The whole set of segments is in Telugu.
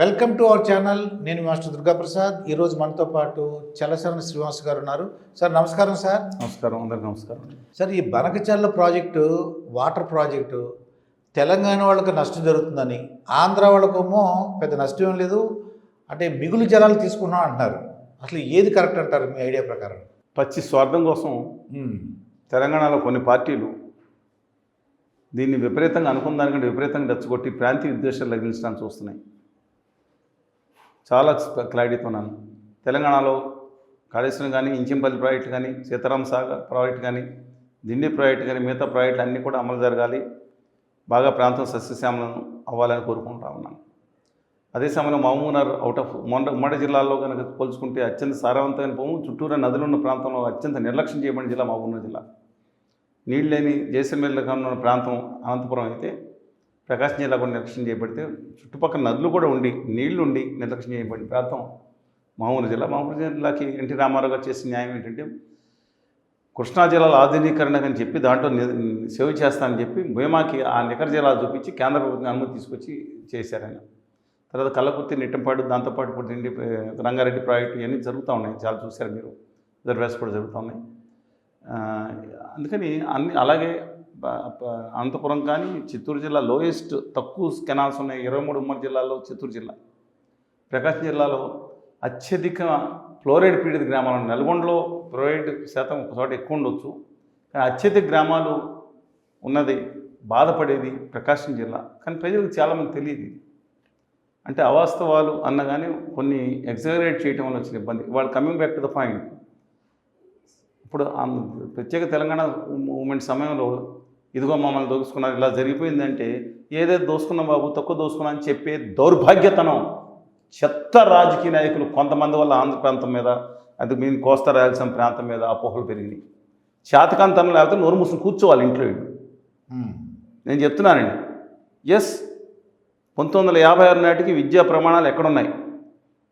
వెల్కమ్ టు అవర్ ఛానల్ నేను మాస్టర్ దుర్గాప్రసాద్. ఈరోజు మనతో పాటు చలసరణ శ్రీనివాస్ గారు ఉన్నారు. సార్ నమస్కారం సార్. నమస్కారం అందరికి నమస్కారం. సార్ ఈ Banakacherla project water project Telangana వాళ్ళకి నష్టం జరుగుతుందని ఆంధ్ర వాళ్ళకేమో పెద్ద నష్టం ఏం లేదు. అంటే మిగులు జలాలు తీసుకున్నాం అంటున్నారు. అసలు ఏది కరెక్ట్ అంటారు మీ ఐడియా ప్రకారం? పచ్చి స్వార్థం కోసం. తెలంగాణలో కొన్ని పార్టీలు దీన్ని విపరీతంగా అనుకున్న దానికంటే విపరీతంగా రెచ్చగొట్టి ప్రాంతీయ ఉద్దేశాలు లగిలించడానికి చూస్తున్నాయి. చాలా క్లారిటీతో ఉన్నాను. తెలంగాణలో కాళేశ్వరం కానీ ఇంచింపల్లి ప్రాజెక్టు కానీ సీతారాం సాగర్ ప్రాజెక్టు కానీ దిండి ప్రాజెక్టు కానీ మిగతా ప్రాజెక్టులు అన్నీ కూడా అమలు జరగాలి. బాగా ప్రాంతం సస్యశ్యామలం అవ్వాలని కోరుకుంటా ఉన్నాను. అదే సమయంలో మహమూనర్ అవుట్ ఆఫ్ మొండ ఉమ్మడి జిల్లాలో కనుక పోల్చుకుంటే అత్యంత సారవంతమైన భూము చుట్టూరా నదులు ఉన్న ప్రాంతంలో అత్యంత నిర్లక్ష్యం చేయబడిన జిల్లా మహబూబ్నగర్ జిల్లా. నీళ్ళు లేని జైసల్మేర్లో ఉన్న ప్రాంతం అనంతపురం అయితే ప్రకాశం జిల్లా కూడా నిర్లక్ష్యం చేయబడితే చుట్టుపక్కల నదులు కూడా ఉండి నీళ్ళు ఉండి నిర్లక్ష్యం చేయబడిన ప్రాంతం. మామూలు జిల్లా మామూలు జిల్లాకి ఎన్టీ రామారావు గారు చేసిన న్యాయం ఏంటంటే కృష్ణా జిల్లాల ఆధునీకరణ అని చెప్పి దాంట్లో ని- చేస్తానని చెప్పి భీమాకి ఆ నికర జిల్లాలు చూపించి కేంద్ర ప్రభుత్వం అనుమతి తీసుకొచ్చి చేశారని తర్వాత కళ్ళకుర్తి నిట్టంపాడు దాంతోపాటు ఇప్పుడు నిండి రంగారెడ్డి ప్రాజెక్టు ఇవన్నీ జరుగుతూ ఉన్నాయి. చాలా చూశారు మీరు. రిజర్వేస్ కూడా జరుగుతూ ఉన్నాయి. అందుకని అన్ని అలాగే అనంతపురం కానీ చిత్తూరు జిల్లా లోయెస్ట్ తక్కువ కెనాల్స్ ఉన్నాయి. ఇరవై మూడు ఉమ్మడి జిల్లాల్లో చిత్తూరు జిల్లా. ప్రకాశం జిల్లాలో అత్యధిక ఫ్లోరైడ్ పీడిత గ్రామాలు నల్గొండలో ఫ్లోరైడ్ శాతం ఒకచోట ఎక్కువ ఉండొచ్చు. కానీ అత్యధిక గ్రామాలు ఉన్నది బాధపడేది ప్రకాశం జిల్లా. కానీ ప్రజలకు చాలామంది తెలియదు ఇది. అంటే అవాస్తవాలు అన్నగానే కొన్ని ఎగ్జాగరేట్ చేయటం వల్ల వచ్చిన ఇబ్బంది. వాళ్ళు coming back to the point. ఇప్పుడు ప్రత్యేక తెలంగాణ మూమెంట్ సమయంలో ఇదిగో మమ్మల్ని దోసుకున్నారు. ఇలా జరిగిపోయిందంటే ఏదైతే దోసుకున్నాం బాబు తక్కువ దోసుకున్నా అని చెప్పే దౌర్భాగ్యతనం చెత్త రాజకీయ నాయకులు కొంతమంది వల్ల ఆంధ్ర ప్రాంతం మీద అది మీ కోస్తా రాయలసీమ ప్రాంతం మీద అపోహలు పెరిగినాయి. శాతకాంతనం లేకపోతే నోరు మూసుకుని కూర్చోవాలి ఇంట్లో. నేను చెప్తున్నానండి. ఎస్ పంతొమ్మిది వందల యాభై ఆరు నాటికి విద్యా ప్రమాణాలు ఎక్కడున్నాయి?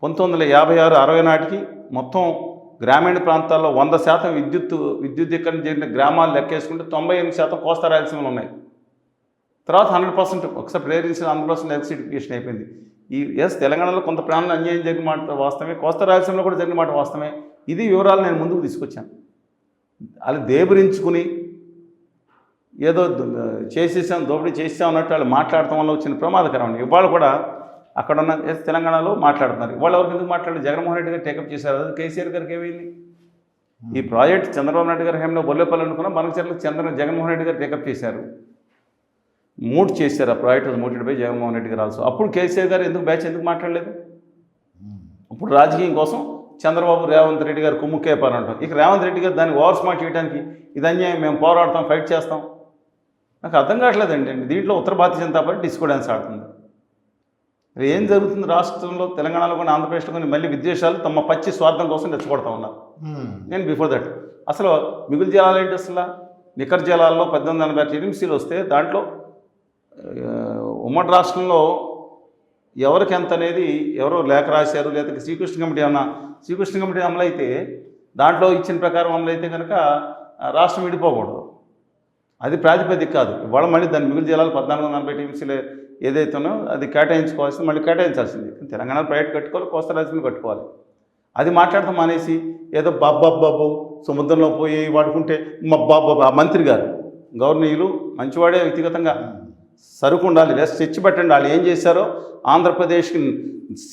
పంతొమ్మిది వందల యాభై ఆరు అరవై నాటికి మొత్తం గ్రామీణ ప్రాంతాల్లో వంద శాతం విద్యుత్ విద్యుద్దీకరణ జరిగిన గ్రామాలు లెక్కేసుకుంటే తొంభై ఎనిమిది శాతం కోస్తా రాయలసీమలు ఉన్నాయి. తర్వాత హండ్రెడ్ పర్సెంట్ ఒకసారి ప్రేరేసిన హండ్రెడ్ పర్సెంట్ ఎలక్ట్రిఫికేషన్ అయిపోయింది. ఈ ఎస్ తెలంగాణలో కొంత ప్రాణాలు అన్యాయం జరిగిన మాట వాస్తవమే కోస్తా రాయలసీమలో కూడా జరిగిన మాట వాస్తవమే. ఇది వివరాలు నేను ముందుకు తీసుకొచ్చాను. అలా దేబరించుకుని ఏదో చేసేసాం దోపిడీ చేసాం అన్నట్టు వాళ్ళు మాట్లాడటం వల్ల వచ్చిన ప్రమాదకరం అండి ఇవాళ కూడా అక్కడ ఉన్న తెలంగాణలో మాట్లాడుతున్నారు. ఇవాళ ఎవరికి ఎందుకు మాట్లాడారు జగన్మోహన్ రెడ్డి గారు టేకప్ చేశారు. అది కేసీఆర్ గారికి ఏమైంది? ఈ ప్రాజెక్ట్ చంద్రబాబు నాయుడు గారి హేమలో బొల్లేపల్లి అనుకున్నా. మనకు చంద్ర జగన్మోహన్ రెడ్డి గారు టేకప్ చేశారు. మూడ్ చేశారు ఆ project. Mooted by Jaganmohan Reddy garu also అప్పుడు కేసీఆర్ గారు ఎందుకు బ్యాచ్ ఎందుకు మాట్లాడలేదు? మ్మ్. ఇప్పుడు రాజకీయం కోసం చంద్రబాబు రేవంత్ రెడ్డి గారు కుమ్ముకేపారంటాం ఇక రేవంత్ రెడ్డి గారు దాన్ని ఓవర్ స్మార్ట్ చేయడానికి ఇది అన్యాయం. మేము పోరాడతాం ఫైట్ చేస్తాం. నాకు అర్థం కావట్లేదండి. దీంట్లో ఉత్తర భారతీయ జనతా పార్టీ డిస్కో డ్యాన్స్ ఆడుతుంది. మరి ఏం జరుగుతుంది రాష్ట్రంలో తెలంగాణలో కానీ ఆంధ్రప్రదేశ్లో కానీ మళ్ళీ విద్వేషాలు తమ పచ్చి స్వార్థం కోసం రెచ్చగొడతా ఉన్నారు. నేను బిఫోర్ దట్ అసలు మిగులు జలాలు ఏంటి అసలు? నికర జలాల్లో పద్దెనిమిది ఎనభై టీఎంసీలు వస్తే దాంట్లో ఉమ్మడి రాష్ట్రంలో ఎవరికి ఎంత అనేది ఎవరో లేఖ రాశారు లేదా శ్రీకృష్ణ కమిటీ ఏమన్నా శ్రీకృష్ణ కమిటీ అమలు అయితే దాంట్లో ఇచ్చిన ప్రకారం అమలు అయితే కనుక రాష్ట్రం విడిపోకూడదు. అది ప్రాతిపదిక కాదు. ఇవాళ మళ్ళీ దాని మిగులు జలాలు పద్నాలుగు వందల నలభై టీఎంసీలు ఏదైతుందో అది కేటాయించుకోవాల్సింది మళ్ళీ కేటాయించాల్సింది. తెలంగాణ ప్రైవేట్ కట్టుకోవాలి కోస్తా రాజ్యం కట్టుకోవాలి. అది మాట్లాడతాం మానేసి ఏదో బాబ్బాబ్బాబు సముద్రంలో పోయి వాడుకుంటే మా ఆ మంత్రి గారు గవర్నీయులు మంచివాడే వ్యక్తిగతంగా సరుకు ఉండాలి రెస్ట్ తెచ్చి పెట్టండి వాళ్ళు ఏం చేశారో ఆంధ్రప్రదేశ్కి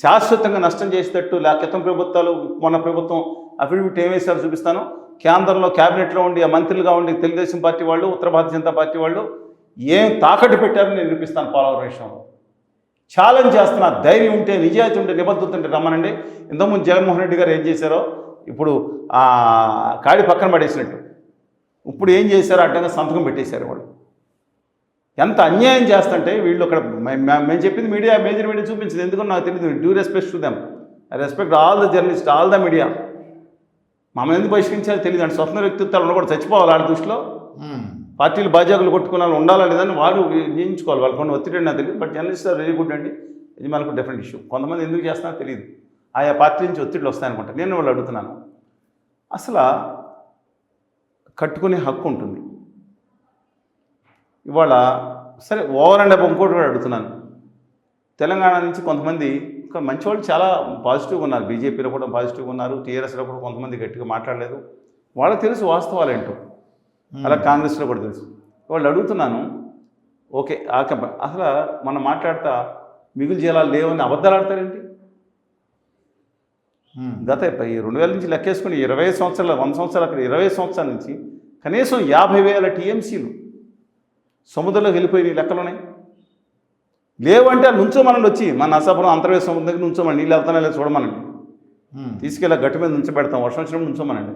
శాశ్వతంగా నష్టం చేసేటట్టు లేక క్రితం ప్రభుత్వాలు మన ప్రభుత్వం అఫిడవిట్ ఏం వేశారో చూపిస్తాను. కేంద్రంలో క్యాబినెట్లో ఉండి ఆ మంత్రులుగా ఉండి తెలుగుదేశం పార్టీ వాళ్ళు ఉత్తర భారతీయ జనతా పార్టీ వాళ్ళు ఏం తాకట్టు పెట్టారో నేను నిరూపిస్తాను పోలవరం విషయంలో ఛాలెంజ్ చేస్తున్న ధైర్యం ఉంటే నిజాయితీ ఉంటే నిబద్ధత ఉంటే రమ్మనండి. ఇంతకుముందు జగన్మోహన్ రెడ్డి గారు ఏం చేశారో ఇప్పుడు కాడి పక్కన పడేసినట్టు. ఇప్పుడు ఏం చేశారో అడ్డంగా సంతకం పెట్టేశారు వాళ్ళు. ఎంత అన్యాయం చేస్తుంటే వీళ్ళు అక్కడ మేము చెప్పింది మీడియా మేజర్ మీడియా చూపించింది. ఎందుకని నాకు తెలియదు డ్యూ రెస్పెక్ట్ చూద్దాం respect all the journalist all the media మమ్మల్ని ఎందుకు బహిష్కరించాలో తెలియదు అంటే స్వప్న వ్యక్తిత్వాలు ఉన్న కూడా చచ్చిపోవాలి వాళ్ళ దృష్టిలో. Hmm. పార్టీలు బాధ్యతలు కొట్టుకున్న వాళ్ళు ఉండాలా లేదని వాళ్ళు నియించుకోవాలి వాళ్ళు కొన్ని ఒత్తిడి నాకు తెలియదు. But journalist are very good అండి. ఇది మనకు డిఫరెంట్ ఇష్యూ కొంతమంది ఎందుకు చేస్తున్నారో తెలియదు. ఆయా పార్టీ నుంచి ఒత్తిడిలు వస్తాయనుకుంటా. నేను వాళ్ళు అడుగుతున్నాను. అసలు కట్టుకునే హక్కు ఉంటుంది. ఇవాళ సరే ఓవర్ అండ్ అబ్ ఇంకోటి కూడా అడుగుతున్నాను. తెలంగాణ నుంచి కొంతమంది కానీ మంచి వాళ్ళు చాలా పాజిటివ్గా ఉన్నారు. బీజేపీలో కూడా పాజిటివ్గా ఉన్నారు. టీఆర్ఎస్లో కూడా కొంతమంది గట్టిగా మాట్లాడలేదు. వాళ్ళకి తెలుసు వాస్తవాలు ఏంటో అలా కాంగ్రెస్లో కూడా తెలుసు. వాళ్ళు అడుగుతున్నాను ఓకే ఆ కంప అసలు మనం మాట్లాడతా మిగులు జిల్లాలు లేవని అబద్ధాలు ఆడతారేంటి. గత ఈ రెండు వేల నుంచి లెక్కేసుకుని ఇరవై సంవత్సరాల వంద సంవత్సరాల అక్కడ ఇరవై సంవత్సరాల నుంచి కనీసం యాభై వేల టీఎంసీలు సముద్రంలోకి వెళ్ళిపోయి లెక్కలున్నాయి లేవంటే అది నుంచోమనండి వచ్చి మన నసాపురం అంతర్వేద సముద్రం దగ్గర నుంచోమని నీళ్ళు వెళ్తానే లేదు చూడమనండి. తీసుకెళ్ళి గట్టు మీద నుంచోబెడతాం వర్షం వచ్చినప్పుడు నుంచోమనండి.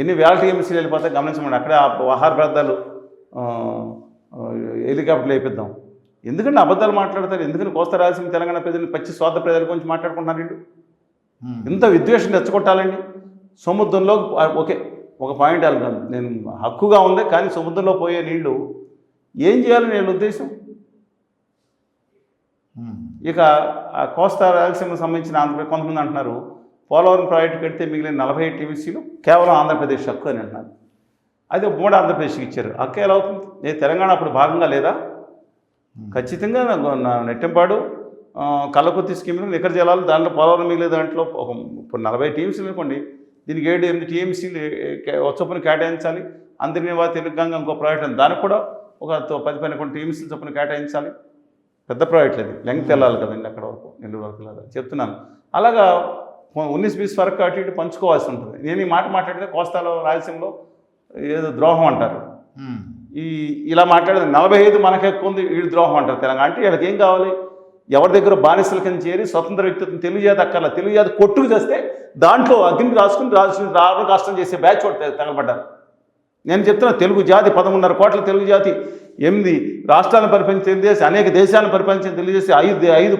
ఎన్ని వేల టీఎంసీలు వెళ్ళిపోతే గమనించమండి అక్కడే ఆహార పదార్థాలు హెలికాప్టర్లు వేపిద్దాం. ఎందుకంటే అబద్ధాలు మాట్లాడతారు. ఎందుకని కోస్తా రాయలసీమ తెలంగాణ ప్రజలు పచ్చి స్వార్థ ప్రజల గురించి మాట్లాడుకుంటున్నారు వీళ్ళు. ఇంత విద్వేషం తెచ్చగొట్టాలండి. సముద్రంలో ఓకే ఒక పాయింట్ అనుకోండి నేను హక్కుగా ఉంది కానీ సముద్రంలో పోయే నీళ్ళు ఏం చేయాలని నేను ఉద్దేశం. ఇక ఆ కోస్తా రాయలసీమకు సంబంధించిన ఆంధ్రప్రదేశ్ కొంతమంది అంటున్నారు పోలవరం ప్రాజెక్టు కడితే మిగిలిన నలభై టీవీసీలు కేవలం ఆంధ్రప్రదేశ్ హక్కు అని అంటున్నారు. అది ఉమ్మడి ఆంధ్రప్రదేశ్కి ఇచ్చారు. హక్కు ఎలా అవుతుంది? ఏ తెలంగాణ అప్పుడు భాగంగా లేదా? ఖచ్చితంగా నెట్టెంపాడు ఆ, కళ్ళకుర్తి స్కీమ్లో నికర జలాలు దాంట్లో పోలవరం మిగిలే దాంట్లో ఒక ఇప్పుడు నలభై టీమ్స్లు అనుకోండి దీనికి ఏడు ఎనిమిది టీఎంసీలు చొప్పున కేటాయించాలి. అందరినీ తెలుగుగా ఇంకో ప్రాజెక్ట్ ఉంది. దానికి కూడా ఒక పది పన్నెండు టీఎంసీలు చొప్పున కేటాయించాలి. పెద్ద ప్రాజెక్ట్ అది లెంగ్త్ వెళ్ళాలి కదండి అక్కడ వరకు నెల్లూరు వరకు వెళ్ళాలి. చెప్తున్నాను. అలాగా ఉన్నీస్ బీస్ వరకు అటు ఇటు పంచుకోవాల్సి ఉంటుంది. నేను ఈ మాట మాట్లాడితే కోస్తాలో రాయలసీమలో ఏదో ద్రోహం అంటారు. ఈ ఇలా మాట్లాడేది నలభై ఐదు మనకు ఎక్కువ ఉంది వీడు ద్రోహం అంటారు తెలంగాణ. అంటే వీళ్ళకి ఏం కావాలి? ఎవరి దగ్గర బానిసల కింద చేరి స్వతంత్ర వ్యక్తిత్వం తెలుగు జాతి అక్కర్లా. తెలుగు జాతి కొట్టుకు చేస్తే దాంట్లో అగ్ని రాసుకుని రాసుకుని రావడం కష్టం చేసే బ్యాచ్ ఒకటి తగలబడ్డారు నేను చెప్తున్నా తెలుగు జాతి పదమూడున్నర కోట్ల తెలుగు జాతి ఎనిమిది రాష్ట్రాలను పరిపాలించి తెలియజేసి అనేక దేశాలను పరిపాలించిన తెలియజేసి ఐదు ఐదు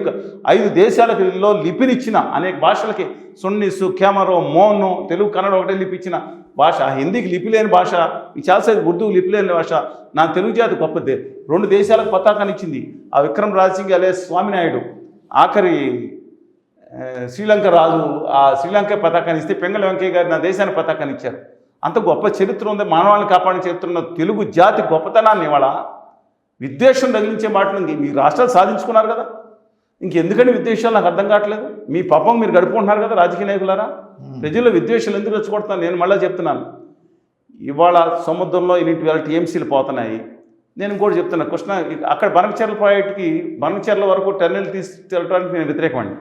ఐదు దేశాలలో లిపినిచ్చిన అనేక భాషలకి సున్నిసు కెమరో మోను తెలుగు కన్నడ ఒకటే లిపి ఇచ్చిన భాష హిందీకి లిపి లేని భాష చాలాసేపు ఉర్దూకి లిపి లేని భాష నా తెలుగు జాతి గొప్పదే. రెండు దేశాలకు పతాకాన్ని ఇచ్చింది. ఆ విక్రమ్ రాజ్ సింగ్ అలే స్వామినాయుడు. ఆఖరి శ్రీలంక రాజు ఆ శ్రీలంక పతాకాన్ని ఇస్తే పెంగళ వెంకయ్య గారు నా దేశానికి పతాకాన్ని ఇచ్చారు. అంత గొప్ప చరిత్ర ఉంది. మానవాళిని కాపాడిన చరిత్ర ఉన్న తెలుగు జాతి గొప్పతనాన్ని ఇవాళ విద్వేషం తగిలించే మాటలు మీ రాష్ట్రాలు సాధించుకున్నారు కదా. ఇంకెందుకంటే విద్వేషాలు? నాకు అర్థం కావట్లేదు. మీ పాపం మీరు గడుపుకుంటున్నారు కదా రాజకీయ నాయకులారా? ప్రజల్లో విద్వేషాలు ఎందుకు రెచ్చగొడుతున్నాను నేను మళ్ళీ చెప్తున్నాను. ఇవాళ సముద్రంలో ఇన్నింటి వేల టీఎంసీలు పోతున్నాయి. నేను ఇంకోటి చెప్తున్నా. కృష్ణ అక్కడ బనకచెర్ల ప్రాజెక్టుకి బనకచెర్ల వరకు టెర్మినల్ తీసుకెళ్ళడానికి నేను వ్యతిరేకమండి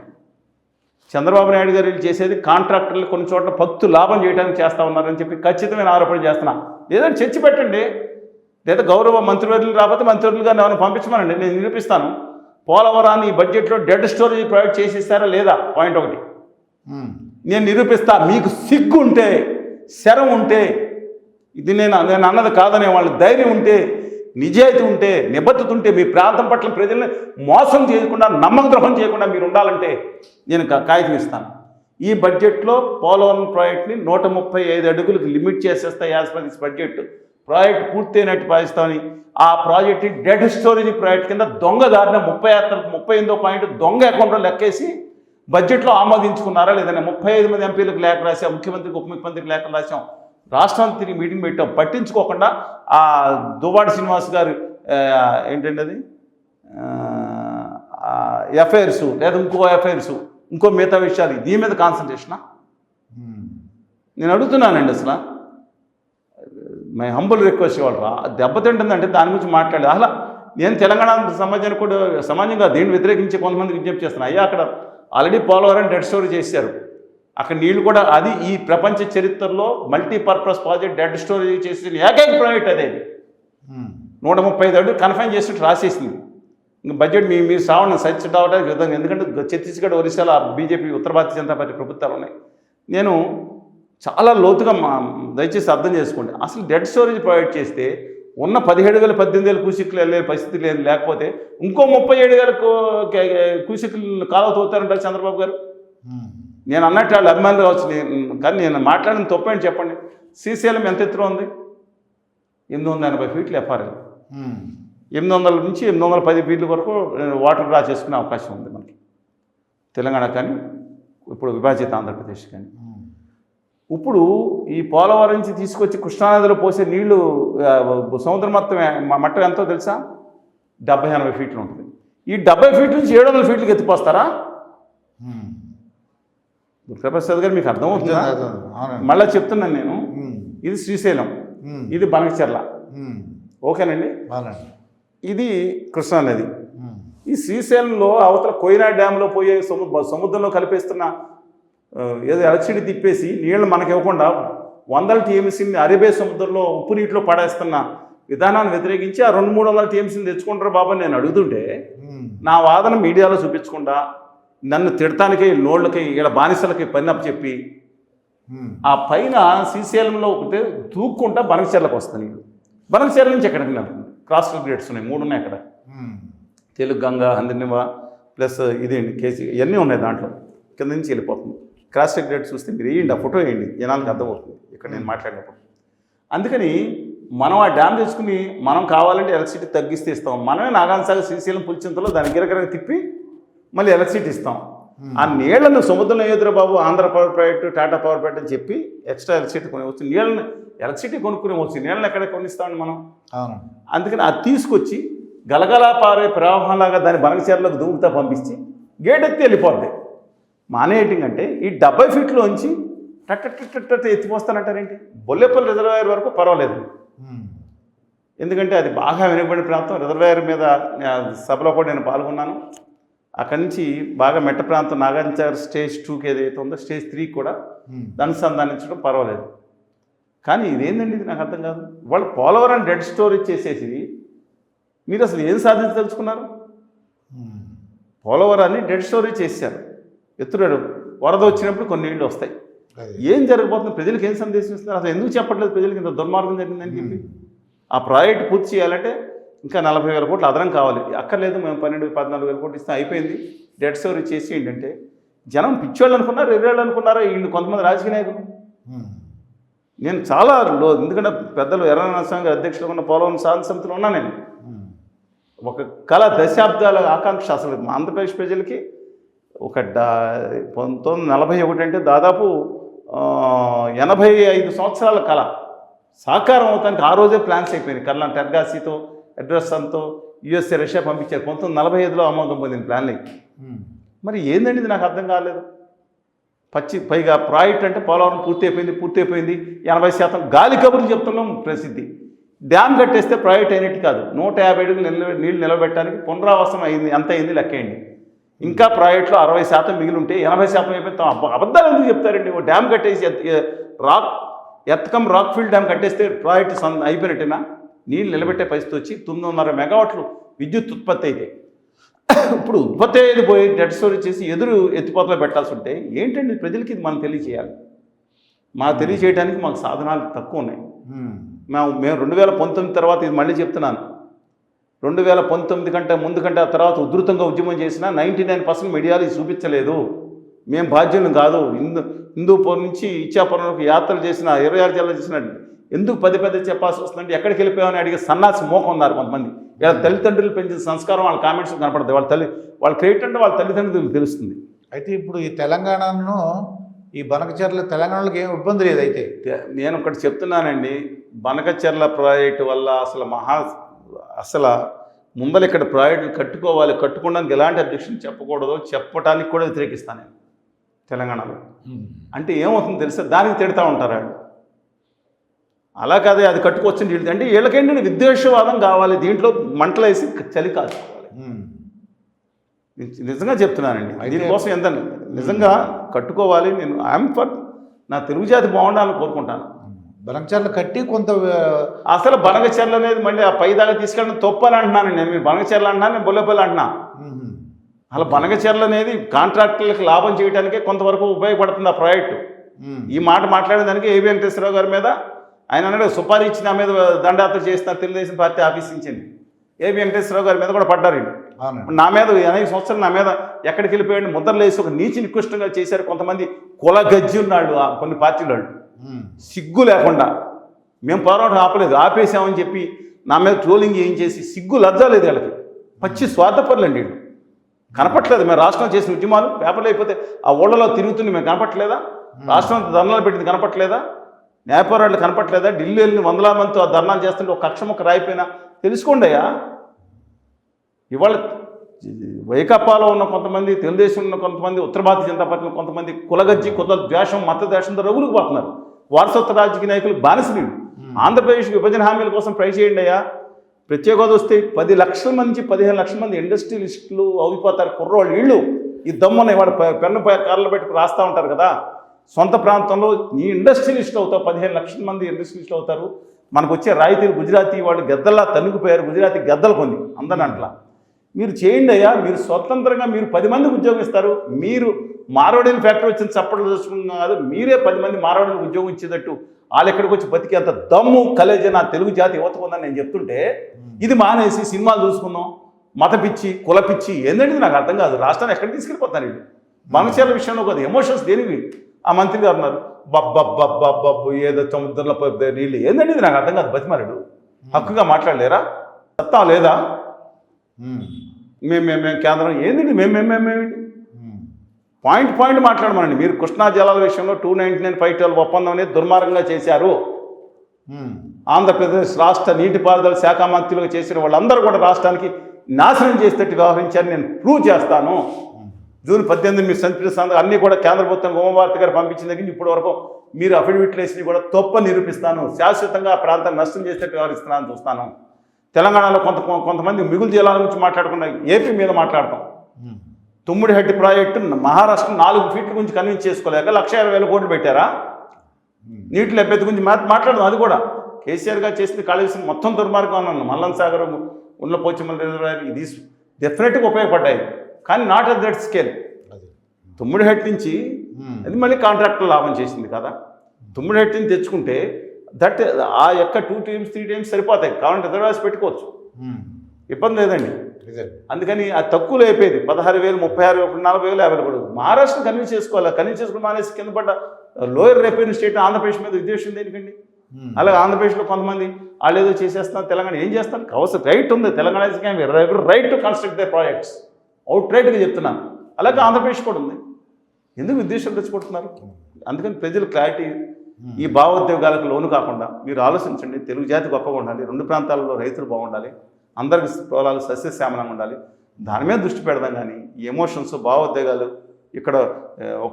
చంద్రబాబు నాయుడు గారు వీళ్ళు చేసేది కాంట్రాక్టర్లు కొన్ని చోట్ల పత్తు లాభం చేయడానికి చేస్తూ ఉన్నారని చెప్పి ఖచ్చితమైన ఆరోపణ చేస్తున్నా. లేదంటే చర్చి పెట్టండి. లేదా గౌరవ మంత్రివర్యులు రాకపోతే మంత్రివర్యులుగా నేను పంపించమనండి. నేను నిరూపిస్తాను. పోలవరాన్ని ఈ బడ్జెట్లో డెడ్ స్టోరేజ్ ప్రొవైడ్ చేసిస్తారా లేదా? పాయింట్ ఒకటి. నేను నిరూపిస్తా. మీకు సిగ్గు ఉంటే శరం ఉంటే ఇది నేను నేను అన్నది కాదనే వాళ్ళ ధైర్యం ఉంటే నిజాయితీ ఉంటే నిబద్ధత ఉంటే మీ ప్రాంతం పట్ల ప్రజల్ని మోసం చేయకుండా నమ్మద్రోహం చేయకుండా మీరు ఉండాలంటే నేను కాగితం ఇస్తాను. ఈ బడ్జెట్లో పోలవరం ప్రాజెక్ట్ని నూట ముప్పై ఐదు అడుగులకు లిమిట్ చేసేస్తా as per this budget. Project పూర్తయినట్టు భావిస్తామని ఆ ప్రాజెక్ట్ డెడ్ స్టోరేజ్ ప్రాజెక్ట్ కింద దొంగ దారిన ముప్పై ఆరు ముప్పై ఎనిమిదో పాయింట్ దొంగ అకౌంట్లో లెక్కేసి బడ్జెట్లో ఆమోదించుకున్నారా లేదని ముప్పై ఐదు మంది ఎంపీలకు లేఖ రాసాం ముఖ్యమంత్రికి ఉప ముఖ్యమంత్రికి లేఖ రాసాం రాష్ట్రాన్ని తిరిగి మీటింగ్ పెట్టాం పట్టించుకోకుండా ఆ దువ్వాడి శ్రీనివాస్ గారు ఏంటండి అది ఎఫ్ఐఆర్స్ లేదా ఇంకో ఎఫ్ఐఆర్స్ ఇంకో మిగతా విషయాలు దీని మీద కాన్సన్ట్రేషనా ఉమ్. నేను అడుగుతున్నానండి అసలు. మై హంబుల్ రిక్వెస్ట్ ఇవాళ రా. దెబ్బతింటుందంటే దాని గురించి మాట్లాడలేదు. అసలు నేను తెలంగాణ సమాజానికి కూడా సమాజంగా దీన్ని వ్యతిరేకించి కొంతమంది విజ్ఞప్తి చేస్తున్నాను అయ్యా అక్కడ ఆల్రెడీ పోలవరం డెడ్ స్టోరీ చేశారు. అక్కడ నీళ్ళు కూడా అది ఈ ప్రపంచ చరిత్రలో మల్టీపర్పస్ ప్రాజెక్ట్ డెడ్ స్టోరేజ్ చేసిన ఏకైక ప్రాజెక్ట్ అదే. నూట ముప్పై ఐదు కన్ఫైన్ చేసినట్టు రాసేసింది. ఇంక బడ్జెట్ మీ మీరు సావడం సచ్చి అవడానికి విధంగా ఎందుకంటే ఛత్తీస్గఢ్ ఒరిస్సాలో బీజేపీ ఉత్తర భారతీయ జనతా పార్టీ ప్రభుత్వాలు ఉన్నాయి. నేను చాలా లోతుగా మా దయచేసి అర్థం చేసుకోండి. అసలు డెడ్ స్టోరేజ్ ప్రొవైడ్ చేస్తే ఉన్న పదిహేడు వేల పద్దెనిమిది వేల కూసిక్లు వెళ్ళే పరిస్థితి లేదు లేకపోతే ఇంకో ముప్పై ఏడు వేల కూసిక్లు కాలువ తోతారంటారు చంద్రబాబు గారు. నేను అన్నట్టు వాళ్ళు అభిమానులు కావచ్చు కానీ నేను మాట్లాడిన తప్పేంటి చెప్పండి. శ్రీశైలం ఎంత ఎత్తున ఉంది? ఎనిమిది వందల ఎనభై ఫీట్లు ఎఫ్ఆర్ఎల్. ఎనిమిది వందల నుంచి ఎనిమిది వందల పది ఫీట్ల వరకు వాటర్ డ్రా చేసుకునే అవకాశం ఉంది మనకి. తెలంగాణ కానీ ఇప్పుడు విభాజిత ఆంధ్రప్రదేశ్ కానీ. ఇప్పుడు ఈ పోలవరం నుంచి తీసుకొచ్చి కృష్ణానదిలో పోసే నీళ్ళు సముద్రం మొత్తం మట్టం ఎంతో తెలుసా? డెబ్బై ఎనభై ఫీట్లు ఉంటుంది. ఈ డెబ్బై ఫీట్ల నుంచి ఏడు వందల ఫీట్లకి ఎత్తిపోస్తారా. దుర్గాప్రసాద్ గారు మీకు అర్థమవుతుందా అవునండి మళ్ళీ చెప్తున్నాను నేను. ఇది శ్రీశైలం. ఇది బనకచెర్ల. ఓకేనండి ఇది కృష్ణా నది ఉమ్. ఈ శ్రీశైలంలో అవతల కోయినా డ్యాంలో పోయే సము సముద్రంలో కలిపేస్తున్న ఏదో ఎలక్ట్రిసిటీ తిప్పేసి నీళ్ళు మనకి ఇవ్వకుండా వందల టీఎంసీని అరేబియా సముద్రంలో ఉప్పు నీటిలో పడేస్తున్న విధానాన్ని వ్యతిరేకించి ఆ రెండు మూడు వందల టీఎంసీని తెచ్చుకుంటారు బాబా నేను అడుగుతుంటే. నా వాదన మీడియాలో చూపించకుండా నన్ను తిడటానికి నోళ్ళకి ఇలా బానిసలకి పని చెప్పి. ఆ పైన శ్రీశైలంలో ఒకటి తూక్కుంటా బనకచెర్లకు వస్తాను నీళ్ళు బనకచెర్ల నుంచి ఎక్కడికి వెళ్తుంది క్రాస్ గ్రేడ్స్ ఉన్నాయి మూడు ఉన్నాయి అక్కడ. తెలుగు గంగ హందినివ ప్లస్ ఇదేంటి కేసీ ఇవన్నీ ఉన్నాయి దాంట్లో. కింద నుంచి వెళ్ళిపోతుంది. క్రాస్ గ్రేడ్ చూస్తే మీరు వేయండి ఆ ఫోటో వేయండి జనాలకు అర్థమవుతుంది. ఇక్కడ నేను మాట్లాడినప్పుడు. అందుకని మనం ఆ డ్యామ్ తెచ్చుకుని మనం కావాలంటే ఎలక్ట్రిసిటీ తగ్గిస్తే ఇస్తాం. మనమే నాగాన్సాగర్ శ్రీశైలం పులిచింతలో దాని గిరగిర తిప్పి మళ్ళీ ఎలక్ట్రిసిటీ ఇస్తాం. ఆ నీళ్ళను సముద్రంలో ఎదురు బాబు? Andhra power project Tata power project అని చెప్పి ఎక్స్ట్రా ఎలక్ట్రిసిటీ కొనేవచ్చు నీళ్ళని ఎలక్ట్రిసిటీ కొనుక్కునే వచ్చు నీళ్ళని ఎక్కడ కొనిస్తామండి మనం? అందుకని అది తీసుకొచ్చి గలగలా పారే ప్రవాహంలాగా దాని బనకచీరలకు దూకుతా పంపించి గేట్ ఎత్తి వెళ్ళిపోద్ది. మానేయటింగ్ అంటే ఈ డెబ్బై ఫీట్లోంచి టట్ టట్ టట్ టట్ ఎత్తిపోస్తానంటారేంటి? బొల్లెపల్లి రిజర్వాయర్ వరకు పర్వాలేదు. ఎందుకంటే అది బాగా వెనుకబడిన ప్రాంతం. రిజర్వాయర్ మీద సభలో కూడా నేను పాల్గొన్నాను. అక్కడి నుంచి బాగా మెట్ట ప్రాంతం నాగార్జున స్టేజ్ టూకి ఏదైతే ఉందో స్టేజ్ త్రీకి కూడా. అనుసంధానించడం పర్వాలేదు. కానీ ఇదేందండి ఇది నాకు అర్థం కాదు. వాళ్ళు పోలవరం డెడ్ స్టోరేజ్ చేసేసి మీరు అసలు ఏం సాధించదలుచుకున్నారు? ఉమ్. పోలవరాన్ని డెడ్ స్టోరేజ్ చేశారు ఎత్తురాడు. వరద వచ్చినప్పుడు కొన్ని నీళ్ళు వస్తాయి. ఏం జరగబోతుంది? ప్రజలకు ఏం సందేశం ఇస్తున్నారు? అసలు ఎందుకు చెప్పట్లేదు ప్రజలకు ఇంత దుర్మార్గం జరిగిందని చెప్పి? ఆ ప్రాజెక్ట్ పూర్తి చేయాలంటే ఇంకా నలభై వేల కోట్లు అదనం కావాలి. అక్కర్లేదు మేము పన్నెండు పద్నాలుగు వేల కోట్లు ఇస్తాం అయిపోయింది. డెడ్ స్టోరేజ్ చేసి ఏంటంటే జనం పిచ్చోళ్ళు అనుకున్నారు ఎర్రేళ్ళు అనుకున్నారో? వీళ్ళు కొంతమంది రాజకీయ నాయకులు. నేను చాలా లో ఎందుకంటే పెద్దలు ఎర్ర నరసింహ గారి అధ్యక్షులు ఉన్న పోలవరం సాధన సమితిలో ఉన్నా నేను. ఒక కళ దశాబ్దాల ఆకాంక్ష అసలు. మా ఆంధ్రప్రదేశ్ ప్రజలకి ఒక డా పంతొమ్మిది నలభై ఒకటి అంటే దాదాపు ఎనభై ఐదు సంవత్సరాల కళ. సాకారం అవటానికి ఆ రోజే ప్లాన్స్ అయిపోయినాయి. కర్ణం టెర్గాసీతో అడ్రస్సంతో యుఎస్ఏ రష్యా పంపించారు. పంతొమ్మిది నలభై ఐదులో ఆమోదం పొందిన ప్లాన్లు ఉమ్. మరి ఏందండి ఇది? నాకు అర్థం కాలేదు. పచ్చి పైగా ప్రాజెక్ట్ అంటే పోలవరం పూర్తి అయిపోయింది పూర్తి అయిపోయింది ఎనభై శాతం గాలి కబుర్లు చెప్తున్నాం ప్రసిద్ధి. డ్యామ్ కట్టేస్తే ప్రాజెక్ట్ అయినట్టు కాదు. నూట యాభై అడుగులు నిల నీళ్ళు నిలబెట్టడానికి పునరావాసం అయింది. ఎంత అయింది లెక్కేయండి ఇంకా ప్రాజెక్టులో అరవై శాతం మిగిలి ఉంటే ఎనభై శాతం అయిపోతే అబద్ధాలు ఎందుకు చెప్తారండి? ఓ డ్యామ్ కట్టేసి రాక్ ఎత్తకం రాక్ ఫీల్డ్ డ్యామ్ కట్టేస్తే ప్రాజెక్ట్ అయిపోయినట్టేనా? నీళ్ళు నిలబెట్టే పరిస్థితి వచ్చి తొమ్మిదిన్నర మెగావాట్లు విద్యుత్ ఉత్పత్తి అయితే. ఇప్పుడు ఉత్పత్తి అయ్యేది పోయి డెడ్ స్టోరేజ్ చేసి ఎదురు ఎత్తిపోతలో పెట్టాల్సి ఉంటే ఏంటండి ప్రజలకి ఇది మనం తెలియచేయాలి మా తెలియచేయడానికి మాకు సాధనాలు తక్కువ ఉన్నాయి. మేము. మేము రెండు వేల పంతొమ్మిది తర్వాత ఇది మళ్ళీ చెప్తున్నాను. రెండు వేల పంతొమ్మిది కంటే ముందు కంటే ఆ తర్వాత ఉధృతంగా ఉద్యమం చేసిన నైంటీ నైన్ పర్సెంట్ మీడియాలు ఇది చూపించలేదు. మేము బాధ్యులు కాదు. హిందూ హిందూపురం నుంచి ఇచ్చాపురంకి యాత్రలు చేసిన ఇరవై ఆరు జిల్లాలు చేసిన ఎందుకు పది పది చెప్పాల్సి వస్తుందంటే ఎక్కడికి వెళ్ళిపోయామని అడిగే సన్నాసి మోకం ఉన్నారు కొంతమంది. ఇలా తల్లిదండ్రులు పెంచిన సంస్కారం వాళ్ళ కామెంట్స్ కనపడతాయి. వాళ్ళ తల్లి వాళ్ళ క్రెడిట్ అంటే వాళ్ళ తల్లిదండ్రులకు తెలుస్తుంది. అయితే ఇప్పుడు ఈ తెలంగాణను ఈ బనకచర్ల తెలంగాణలోకి ఏం ఇబ్బంది లేదు అయితే? నేను ఒకటి చెప్తున్నానండి. బనకచెర్ల ప్రాజెక్టు వల్ల అసలు మహా అసలు ముందర ఇక్కడ ప్రాజెక్టులు కట్టుకోవాలి కట్టుకోవడానికి ఎలాంటి అబ్జెక్షన్ చెప్పకూడదు చెప్పడానికి కూడా వ్యతిరేకిస్తాను నేను తెలంగాణలో. అంటే ఏమవుతుందో తెలుసా? దానికి తిడతా ఉంటారు వాళ్ళు. అలా కాదే అది కట్టుకోవచ్చని వీళ్ళు అంటే వీళ్ళకేంటంటే విద్వేషవాదం కావాలి. దీంట్లో మంటలు వేసి చలి కాచుకోవాలి. నిజ- నిజంగా చెప్తున్నానండి. దీనికోసం ఎంత నిజంగా కట్టుకోవాలి. నేను ఐఎమ్ ఫర్ నా తెలుగు జాతి బాగుండాలని కోరుకుంటాను. బనకచర్ల కట్టి కొంత అసలు బనగచెర్ల అనేది మళ్ళీ ఆ పై దాకా తీసుకెళ్ళడం తప్పు అని అంటున్నాను నేను. మీరు బనగచెర్ల అంటున్నా నేను బొల్లెపల్లి అంటున్నా. అలా బనగచెర్ల అనేది కాంట్రాక్టర్లకు లాభం చేయడానికే కొంతవరకు ఉపయోగపడుతుంది ఆ ప్రాజెక్టు. ఈ మాట మాట్లాడేదానికి ఏబి వెంకటేశ్వరరావు గారి మీద ఆయన అన్నాడు సుపారీ ఇచ్చి నా మీద దండయాత్ర చేసిన తెలుగుదేశం పార్టీ ఆఫీస్ ఇచ్చింది ఏబి వెంకటేశ్వరరావు గారి మీద కూడా పడ్డారు నా మీద ఎనభై సంవత్సరాలు నా మీద ఎక్కడికి వెళ్ళిపోయాడు ముద్రలు వేసి ఒక నీచి నికృష్టంగా చేశారు కొంతమంది కుల గజ్జి ఉన్నాడు కొన్ని పార్టీల వాళ్ళు. సిగ్గు లేకుండా మేము పోరాటం ఆపలేదు ఆపేసామని చెప్పి నా మీద ట్రోలింగ్ ఏం చేసి సిగ్గు లజ్జా లేదు వీళ్ళకి. పచ్చి స్వార్థపరులండి వీళ్ళు. కనపట్లేదు మేము రాష్ట్రం చేసిన ఉద్యమాలు పేపర్లు అయిపోతే ఆ ఊళ్ళలో తిరుగుతుంది మేము కనపట్లేదా రాష్ట్రం ధర్నాలు పెట్టింది కనపట్లేదా న్యాయపోరాట్లు కనపట్లేదా ఢిల్లీ వెళ్ళి వందల మందితో ధర్నాలు చేస్తుంటే ఒక కక్ష ముక్క రాయిపోయినా? తెలుసుకోండి అయ్యా. ఇవాళ వైకాపాలో ఉన్న కొంతమంది తెలుగుదేశం ఉన్న కొంతమంది ఉత్తర భారతీయ జనతా పార్టీలో కొంతమంది కులగజ్జి కుల ద్వేషం మత ద్వేషంతో రగులుకు పోతున్నారు. వారసత్వ రాజకీయ నాయకులు బానిసలు. ఆంధ్రప్రదేశ్ విభజన హామీల కోసం ట్రై చేయండి అయ్యా. ప్రత్యేక హోదా వస్తే పది లక్షల నుంచి పదిహేను లక్షల మంది ఇండస్ట్రియలిస్టులు అయిపోతారు కుర్రోళ్ళు వీళ్ళు ఈ దమ్మున వాడు పెన్ను పై కర్రలు పెట్టుకు రాస్తూ ఉంటారు కదా. సొంత ప్రాంతంలో ఈ ఇండస్ట్రియలిస్ట్ అవుతావు పదిహేను లక్షల మంది ఇండస్ట్రియలిస్ట్ అవుతారు. మనకు వచ్చే రాయితీలు గుజరాతీ వాళ్ళు గద్దల్లా తనుగుపోయారు. గుజరాతీ గద్దలు కొన్ని అందరని అంట్లా మీరు చేయండి అయ్యా. మీరు స్వతంత్రంగా మీరు పది మందికి ఉద్యోగం ఇస్తారు. మీరు మారవాడిని ఫ్యాక్టరీ వచ్చిన చప్పట్లు తెచ్చుకున్న కాదు. మీరే పది మంది మారవాడిని ఉద్యోగం ఇచ్చేటట్టు వాళ్ళు ఎక్కడికి వచ్చి బతికేంత దమ్ము కలేజ నా తెలుగు జాతి యువతకు ఉందని నేను చెప్తుంటే ఇది మానేసి సినిమాలు చూసుకుందాం. మత పిచ్చి కుల పిచ్చి ఏంటంటే నాకు అర్థం కాదు. రాష్ట్రాన్ని ఎక్కడికి తీసుకెళ్ళిపోతారు వీళ్ళు? మనసేల విషయంలో కాదు ఎమోషన్స్ దేనివి ఆ మంత్రి గారు అన్నారు బబ్బబ్బబ్బబ్బబ్బు ఏదో సముద్రంలో పోయి నీళ్ళు. ఏంటంటే ఇది? నాకు అర్థం కాదు బతిమారుడు హక్కుగా మాట్లాడలేరా? సత్తా లేదా. మేము. మేము కేంద్రం ఏందండి? మేము మేము మేము మేమేంటి ఉమ్. Point point మాట్లాడమనండి. మీరు కృష్ణా జలాల విషయంలో two ninety nine five twelve ఒప్పందం అనేది దుర్మార్గంగా చేశారు. ఆంధ్రప్రదేశ్ రాష్ట్ర నీటిపారుదల శాఖ మంత్రులుగా చేసిన వాళ్ళందరూ కూడా రాష్ట్రానికి నాశనం చేసేటట్టు వ్యవహరించారని నేను ప్రూవ్ చేస్తాను. జూన్ పద్దెనిమిది మీరు సంతృప్తి అన్నీ కూడా కేంద్ర ప్రభుత్వం హోంవార్త గారు పంపించిన దగ్గర ఇప్పటి వరకు మీరు అఫిడవిట్లు వేసి కూడా తప్ప నిరూపిస్తాను. శాశ్వతంగా ఆ ప్రాంతాన్ని నష్టం చేసేట్టు వ్యవహరిస్తున్నాను చూస్తాను. తెలంగాణలో కొంత కొంతమంది మిగులు జిల్లాల గురించి మాట్లాడకుండా ఏపీ మీద మాట్లాడతాం. తుమ్మిడిహట్టి ప్రాజెక్టు మహారాష్ట్ర నాలుగు ఫీట్ల గురించి కన్విన్స్ చేసుకోలేక లక్ష ఇరవై వేల కోట్లు పెట్టారా? నీటి లభ్యత గురించి మాట్లాడదాం అది కూడా. కేసీఆర్ గారు చేసిన కాళేశ్వరం మొత్తం దుర్మార్గం అన్నాను. మల్లన్ సాగర్ ఉండ్ల పోచమ్మల రిజర్వాయర్ ఇది డెఫినెట్గా ఉపయోగపడ్డాయి. కానీ నాట్ అట్ దట్ స్కేల్ అది. తుమ్మిడిహట్టి నుంచి. అది మళ్ళీ కాంట్రాక్టర్ లాభం చేసింది కదా. తుమ్మిడిహట్టిని తెచ్చుకుంటే దట్ ఆ యొక్క టూ టైమ్స్ త్రీ టైమ్స్ సరిపోతాయి. కావాలంటే రిజర్వాయర్స్ పెట్టుకోవచ్చు. ఇబ్బంది లేదండి. అందుకని అది తక్కువలో అయిపోయేది. పదహారు వేలు ముప్పై ఆరు వేలు నలభై వేలు యాభై వేలు కూడా. మహారాష్ట్ర కన్విన్స్ చేసుకోవాలి. కన్విన్స్ చేసుకుని మానేసి కింద పడ్డ లోయర్ రెవెన్యూ స్టేట్ ఆంధ్రప్రదేశ్ మీద ఉద్దేశం దేనికండి. అలాగే ఆంధ్రప్రదేశ్లో కొంతమంది వాళ్ళు ఏదో చేసేస్తున్నారు తెలంగాణ ఏం చేస్తారు అవసరం రైట్ ఉంది. Telangana right to construct the projects out రైట్గా చెప్తున్నాను అలాగే ఆంధ్రప్రదేశ్ కూడా ఉంది. ఎందుకు విద్వేషం తెచ్చుకుంటున్నారు అందుకని ప్రజలు క్లారిటీ ఈ భావోద్వేగాలకు లోను కాకుండా మీరు ఆలోచించండి. తెలుగు జాతి గొప్పగా ఉండాలి. రెండు ప్రాంతాలలో రైతులు బాగుండాలి. అందరికి పొలాలు సస్యశ్యామలంగా ఉండాలి. దాని మీద దృష్టి పెడదాం కానీ ఎమోషన్స్ భావోద్వేగాలు ఇక్కడ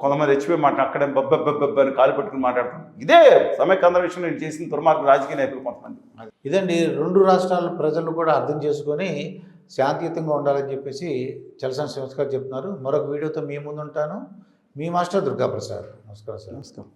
కొంతమంది రెచ్చిపోయి మాట అక్కడే బబ్బబ్బబ్బ అని కాలు పెట్టుకుని మాట్లాడతాం. ఇదే సమైక్యాంధ్ర విషయం నేను చేసిన దుర్మార్గ రాజకీయ నాయకులు కొంతమంది. ఇదండి రెండు రాష్ట్రాల ప్రజలు కూడా అర్థం చేసుకొని శాంతియుతంగా ఉండాలని చెప్పేసి చలసాని శ్రీనివాస్ గారు చెప్తున్నారు. మరొక వీడియోతో మీ ముందు ఉంటాను మీ మాస్టర్ దుర్గాప్రసాద్. నమస్కారం సార్. నమస్కారం.